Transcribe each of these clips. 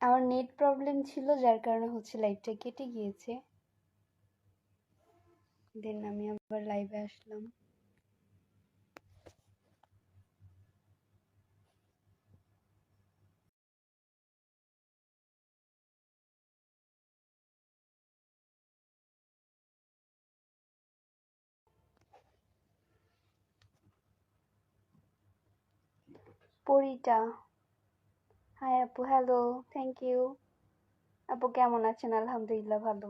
আমার net problem ছিল, যার কারণে হচ্ছে লাইভটা কেটে গিয়েছে। দেন আমি আবার লাইভে আসলাম। পরিটা হাই আপু হ্যালো থ্যাংক ইউ আপু কেমন আছেন? আলহামদুলিল্লাহ, ভালো।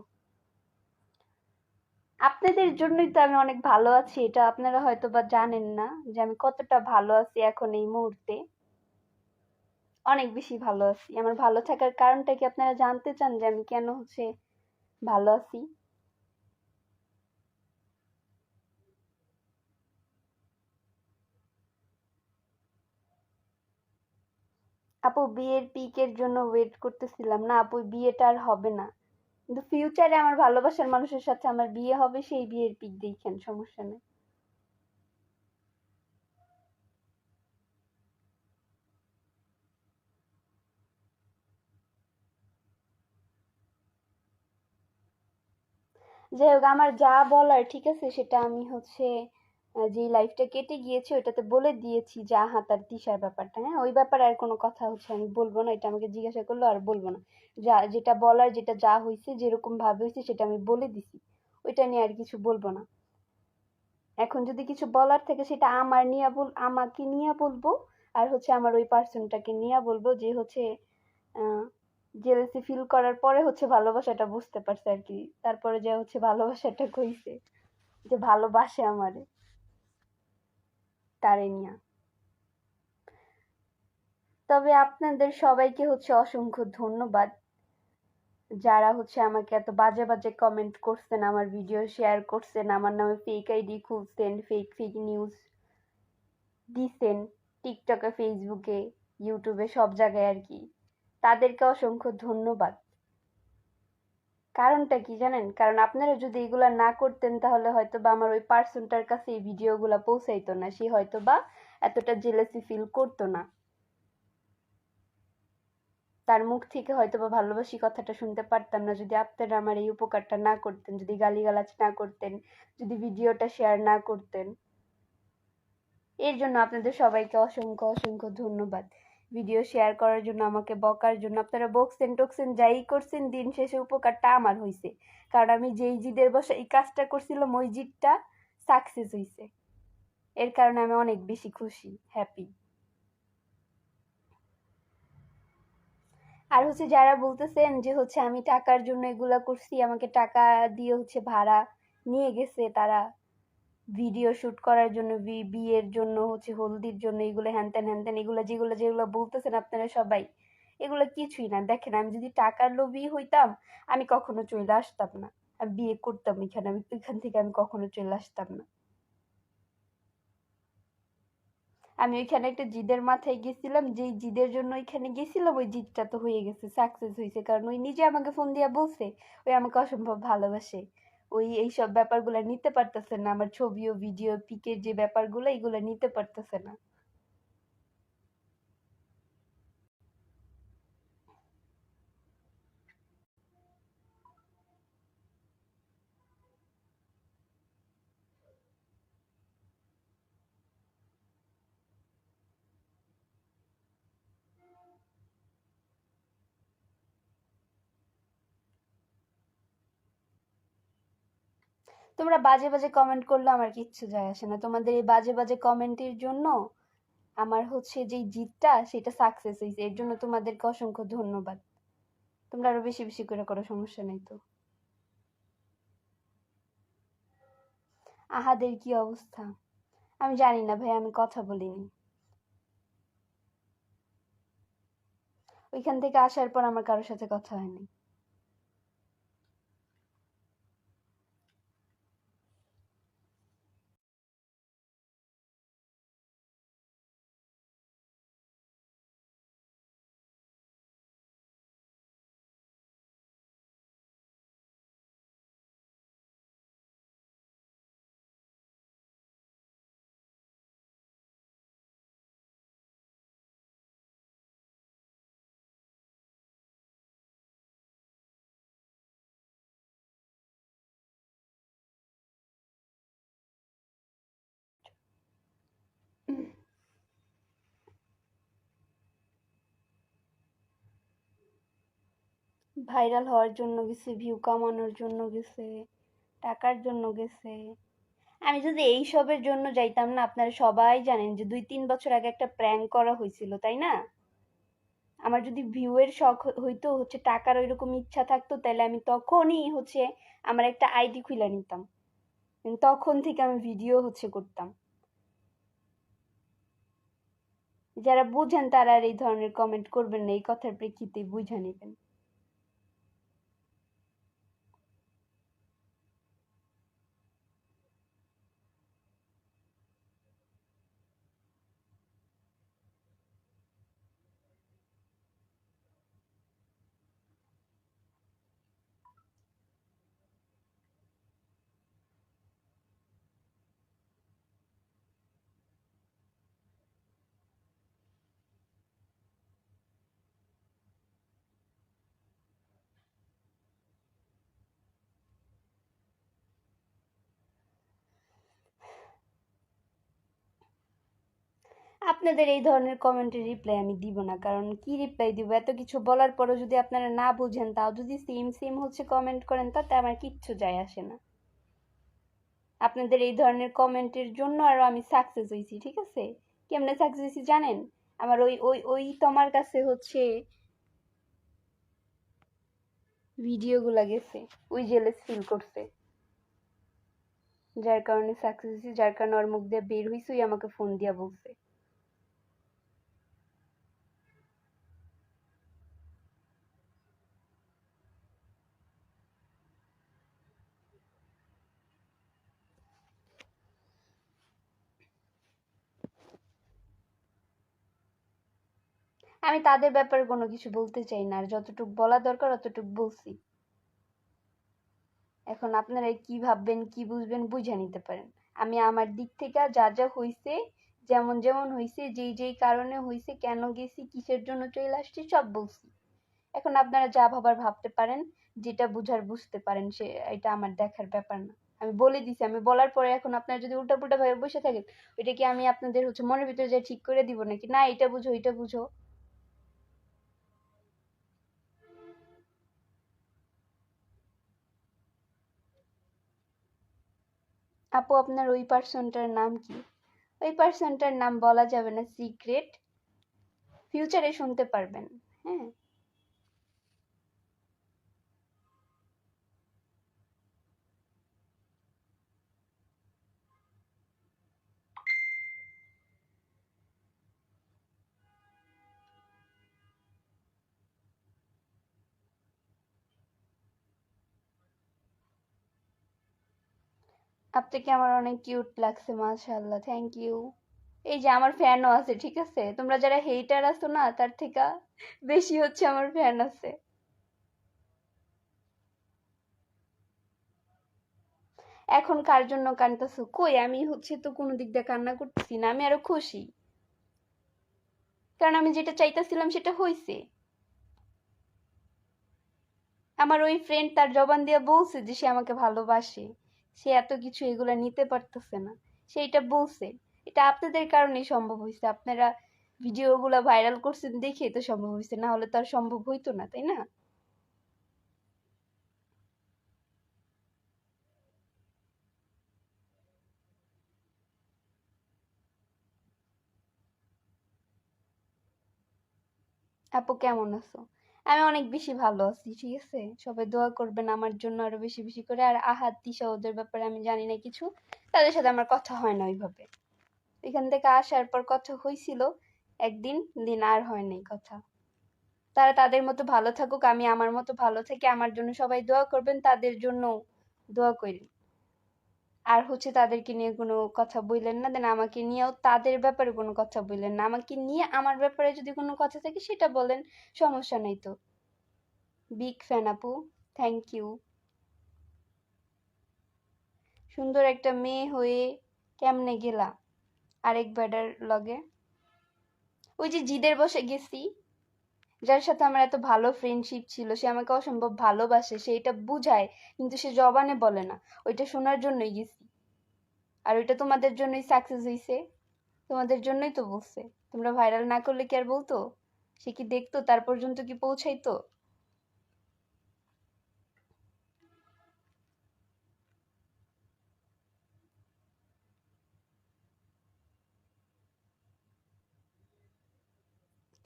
আপনাদের জন্যই তো আমি অনেক ভালো আছি, এটা আপনারা হয়তো বা জানেন না যে আমি কতটা ভালো আছি এখন এই মুহূর্তে। অনেক বেশি ভালো আছি। আমার ভালো থাকার কারণটা কি আপনারা জানতে চান যে আমি কেন হচ্ছে ভালো আছি? আপু বিয়ের পিকের জন্য ওয়েট করতেছিলাম। না আপু, বিয়েটা আর হবে না। কিন্তু ফিউচারে আমার ভালোবাসার মানুষের সাথে আমার বিয়ে হবে, সেই বিয়ের পিক দেখেন সমস্যা নেই। যাই হোক, আমার যা বলার ঠিক আছে, সেটা আমি হচ্ছে যে লাইফটা কেটে গিয়েছে, ওইটাতে বলে দিয়েছি যা হাতার তিসার ব্যাপারটা। হ্যাঁ ওই ব্যাপারে আর কোনো কথা হচ্ছে আমি বলব না, এটা আমাকে জিজ্ঞাসা করল, আর বলব না। যা, যেটা বলার, যেটা যা হয়েছে যেরকম ভাবে হয়েছে সেটা আমি বলে দিছি। ওইটা নিয়ে আর কিছু বলব না। এখন যদি কিছু বলার থাকে, সেটা আমার নিয়ে বল, আমাকে নিয়ে বলব, আর হচ্ছে আমার ওই পার্সনটাকে নিয়ে বলব যে হচ্ছে জেলেসি ফিল করার পরে হচ্ছে ভালোবাসাটা বুঝতে পারছে আর কি। তারপরে যে হচ্ছে ভালোবাসাটা কইছে, যে ভালোবাসে আমারে। তারে নিয়া। তবে আপনাদের সবাইকে হচ্ছে অসংখ্য ধন্যবাদ। যারা হচ্ছে আমাকে এত বাজে বাজে কমেন্ট করছেন, আমার ভিডিও শেয়ার করছেন, আমার নামে ফেক আইডি খুলছেন ফেক ফেক নিউজ দিছেন টিকটকে ফেসবুকে ইউটিউবে সব জায়গায় আর কি। তাদেরকে অসংখ্য ধন্যবাদ। কারণটা কি জানেন? কারণ আপনারা যদি এগুলা না করতেন তাহলে হয়তো বা আমার ওই পার্সনটার কাছে এই ভিডিওগুলো পৌঁছাইতো না, সে হয়তো বা এতটা জেলেসি ফিল করতো না। তার মুখ থেকে হয়তো বা ভালোবাসি কথাটা শুনতে পারতাম না, যদি আপনারা আমার এই উপকারটা না করতেন, যদি গালিগালাজ না করতেন, যদি ভিডিওটা শেয়ার না করতেন। এর জন্য আপনাদের সবাইকে অসংখ্য অসংখ্য ধন্যবাদ। ভিডিও শেয়ার করার জন্য, আমাকে বকার জন্য, আপনারা বকছেন, টকছেন, যাই করছেন, দিন শেষে উপকারটা আমার হয়েছে কারণ আমি যেই জিদের বসে এই কাজটা করছিলাম, ওই জিদটা সাকসেস হয়েছে এর কারণে আমি অনেক বেশি খুশি হ্যাপি আর হচ্ছে যারা বলতেছেন যে হচ্ছে আমি টাকার জন্য এগুলা করছি, আমাকে টাকা দিয়ে হচ্ছে ভাড়া নিয়ে গেছে, তারা ভিডিও শ্যুট করার জন্য বিয়ের জন্য, হচ্ছে হলদির জন্য, এগুলো হ্যান ত্যান হ্যান ত্যান, এগুলো যেগুলো যেগুলো বলতেছেন আপনারা সবাই, এগুলো কিছুই না। দেখেন, আমি যদি টাকার লোভী হইতাম, আমি কখনো চলে আসতাম না। আমি বিয়ে করতাম এখানে, আমি এখান থেকে আমি কখনো চলে আসতাম না। আমি ওইখানে একটা জিদের মাথায় গেছিলাম, যেই জিদের জন্য ওইখানে গেছিলাম, ওই জিদটা তো হয়ে গেছে সাকসেস হয়েছে কারণ ওই নিজে আমাকে ফোন দিয়া বলছে, ওই আমাকে অসম্ভব ভালোবাসে। ওই এইসব ব্যাপারগুলো নিতে পারতেছে না আমার ছবি ও ভিডিও পিকের যে ব্যাপারগুলো, এগুলো নিতে পারতেছে না। তোমরা বাজে বাজে কমেন্ট করলে আমার কিচ্ছু যায় আসে না। তোমাদের এই বাজে বাজে কমেন্টের জন্য আমার হচ্ছে যেই জিতটা, সেটা সাকসেস হয়েছে। এর জন্য তোমাদেরকে অসংখ্য ধন্যবাদ। তোমরা আরও বেশি বেশি করে করো, সমস্যা নেই তো। আহাদের কি অবস্থা? আমি জানি না ভাই, আমি কথা বলিনি। ওইখান থেকে আসার পর আমার কারোর সাথে কথা হয়নি। ভাইরাল হওয়ার জন্য গেছে ভিউ কামানোর জন্য গেছে, টাকার জন্য গেছে। আমি যদি এইসবের জন্য যাইতাম না, আপনারা সবাই জানেন যে দুই তিন বছর আগে একটা প্র্যাঙ্ক করা হয়েছিল, তাই না? আমার যদি ভিউয়ের শখ হইতো, হচ্ছে টাকার ওইরকম ইচ্ছা থাকতো, তাহলে আমি তখনই হচ্ছে আমার একটা আইডি খুলে নিতাম। তখন থেকে আমি ভিডিও হচ্ছে করতাম। যারা বুঝেন তারা আর এই ধরনের কমেন্ট করবেন না, এই কথার প্রেক্ষিতে বুঝে নেবেন। আপনাদের এই ধরনের কমেন্টের রিপ্লাই আমি দিব না, কারণ কি রিপ্লাই দিব? এত কিছু বলার পরও যদি আপনারা না বুঝেন, তাও যদি সেম সেম হচ্ছে কমেন্ট করেন, তাতে আমার কিচ্ছু যায় আসে না। আপনাদের এই ধরনের কমেন্টের জন্য আরও আমি সাকসেস হয়েছি, ঠিক আছে? কেমনে সাকসেস হয়েছি জানেন? আমার ওই ওই ওই তোমার কাছে হচ্ছে ভিডিওগুলো গেছে, ওই জেলেস ফিল করছে। যার কারণে সাকসেস হয়েছি, যার কারণে ওর মুখ দিয়ে বের হয়েছে ওই আমাকে ফোন দিয়া বলছে। আমি তাদের ব্যাপারে কোনো কিছু বলতে চাই না, আর যতটুকু বলা দরকার অতটুকু বলছি। এখন আপনারা কি ভাববেন, কি বুঝবেন বুঝে নিতে পারেন। আমি আমার দিক থেকে যা যা হইছে, যেমন যেমন হইছে, যেই যেই কারণে হইছে, কেন গেছি, কিসের জন্য চলে আসছি, সব বলছি। এখন আপনারা যা ভাবার ভাবতে পারেন, যেটা বুঝার বুঝতে পারেন, সে এটা আমার দেখার ব্যাপার না। আমি বলে দিছি, আমি বলার পরে এখন আপনারা যদি উল্টা পুল্টা ভাবে বসে থাকেন, ওইটা কি আমি আপনাদের হচ্ছে মনের ভিতরে যা ঠিক করে দিব নাকি? না, এটা বুঝো এটা বুঝো। আপু, আপনার ওই পার্সনটার নাম কি? ওই পার্সনটার নাম বলা যাবে না, সিক্রেট। ফিউচারে শুনতে পারবেন হ্যাঁ? আপনাকে আমার অনেক কিউট লাগছে, মাশাআল্লাহ থ্যাংক ইউ এই যে আমার ফ্যানও আছে, ঠিক আছে? তোমরা যারা হেটার আছো না, তার থেকে বেশি হচ্ছে আমার ফ্যান আছে। এখন কার জন্য কানতেছো? কই? আমি হচ্ছে তো কোনো দিক দিয়ে কান্না করতেছি না, আমি আরও খুশি। কারণ আমি যেটা চাইতেছিলাম, সেটা হয়েছে আমার ওই ফ্রেন্ড তার জবান দিয়ে বলছে যে সে আমাকে ভালোবাসে। সে এত কিছু এগুলো নিতে পারতেছে না। সে এটা বলছে। এটা আপনাদের কারণেই সম্ভব হয়েছে। আপনারা ভিডিওগুলো ভাইরাল করছেন দেখে তো সম্ভব হয়েছে। না হলে তো আর সম্ভব হইতো না, তাই না? আপু, কেমন আছো? আমি অনেক বেশি ভালো আছি, ঠিক আছে? সবাই দোয়া করবেন আমার জন্য আরও বেশি বেশি করে। আর আহাত দিশা ওদের ব্যাপারে আমি জানি না কিছু। তাদের সাথে আমার কথা হয় না ওইভাবে। এখান থেকে আসার পর কথা হয়েছিল একদিন, দিন আর হয় নাই কথা। তারা তাদের মতো ভালো থাকুক, আমি আমার মতো ভালো থাকি আমার জন্য সবাই দোয়া করবেন, তাদের জন্য দোয়া করি। আর হচ্ছে তাদেরকে নিয়ে কোনো কথা বললেন না, দেন আমাকে নিয়েও তাদের ব্যাপারে কোনো কথা বললেন না। আমাকে নিয়ে আমার ব্যাপারে যদি কোনো কথা থাকে সেটা বলেন, সমস্যা নেই তো। বিগ ফ্যান আপু। থ্যাংক ইউ সুন্দর একটা মেয়ে হয়ে কেমনে গেলা? আরেক ব্যাডার লগে। ওই যে জিদের বসে গেছি। যার সাথে আমার এত ভালো ফ্রেন্ডশিপ ছিল, সে আমাকে অসম্ভব ভালোবাসে, সে এটা বুঝায়, কিন্তু সে জবানে বলে না। ওইটা শোনার জন্যই গেছি। আর ওইটা তোমাদের জন্যই সাকসেস হয়েছে তোমাদের জন্যই তো বলছে। তোমরা ভাইরাল না করলে কি আর বলতো? সে কি দেখতো? তার পর্যন্ত কি পৌঁছাইতো?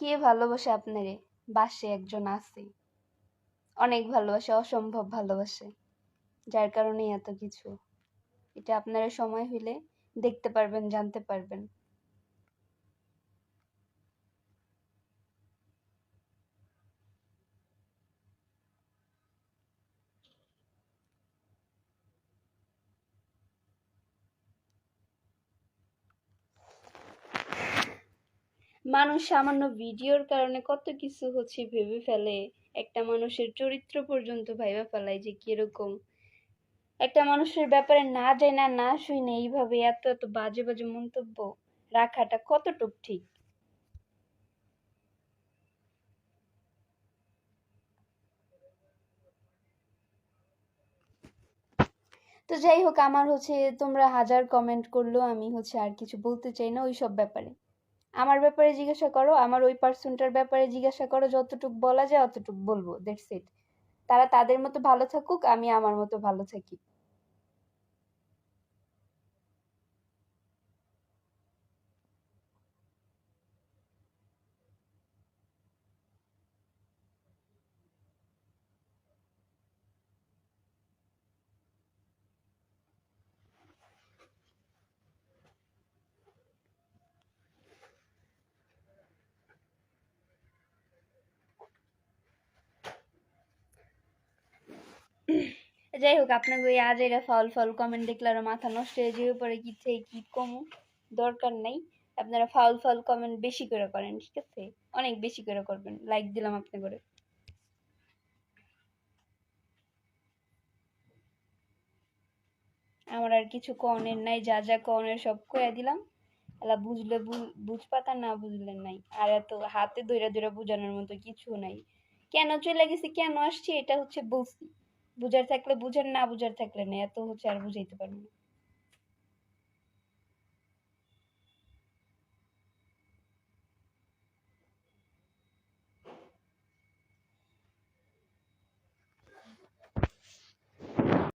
কে ভালোবাসে আপনারে? বাসে একজন আছে অনেক ভালোবাসে, অসম্ভব ভালোবাসে। যার কারণে এত কিছু। এটা আপনারা সময় হইলে দেখতে পারবেন, জানতে পারবেন। মানুষ সামান্য ভিডিওর কারণে কত কিছু হচ্ছে ভেবে ফেলে। একটা মানুষের চরিত্র পর্যন্ত ভাইবা ফেলায় যে কীরকম। একটা মানুষের ব্যাপারে না জানা না শুনে এইভাবে এত এত বাজে বাজে মন্তব্য রাখাটা কতটুক ঠিক? তো যাই হোক, আমার হচ্ছে তোমরা হাজার কমেন্ট করলেও আমি হচ্ছে আর কিছু বলতে চাই না ওই সব ব্যাপারে। আমার ব্যাপারে জিজ্ঞাসা করো, আমার ওই পার্সনটার ব্যাপারে জিজ্ঞাসা করো, যতটুক বলা যায় অতটুক বলব দ্যাটস ইট তারা তাদের মতো ভালো থাকুক, আমি আমার মতো ভালো থাকি। যাই হোক আপনাকে ওই আজ এরা ফল ফল কমেন্ট দেখলে আরও মাথা নষ্ট হয়ে যাবে, পরে কি থেকে কি কমু? দরকার নাই। আপনারা ফাউল ফাউল কমেন্ট বেশি করে করেন, ঠিক আছে? অনেক বেশি করে করবেন। লাইক দিলাম আপনি করে। আমার আর কিছু কনের নাই, যা যা কনের সব কয়ে দিলাম। এলা বুঝলে বুঝ পাতা না বুঝলেন নাই। আর এত হাতে ধরে ধরে বোঝানোর মতো কিছু নাই। কেন চলে গেছি, কেন আসছি, এটা হচ্ছে বলছি। বুঝার থাকলে বুঝেন না বুঝার থাকলে না এত হচ্ছে আর বুঝাইতে পারব না।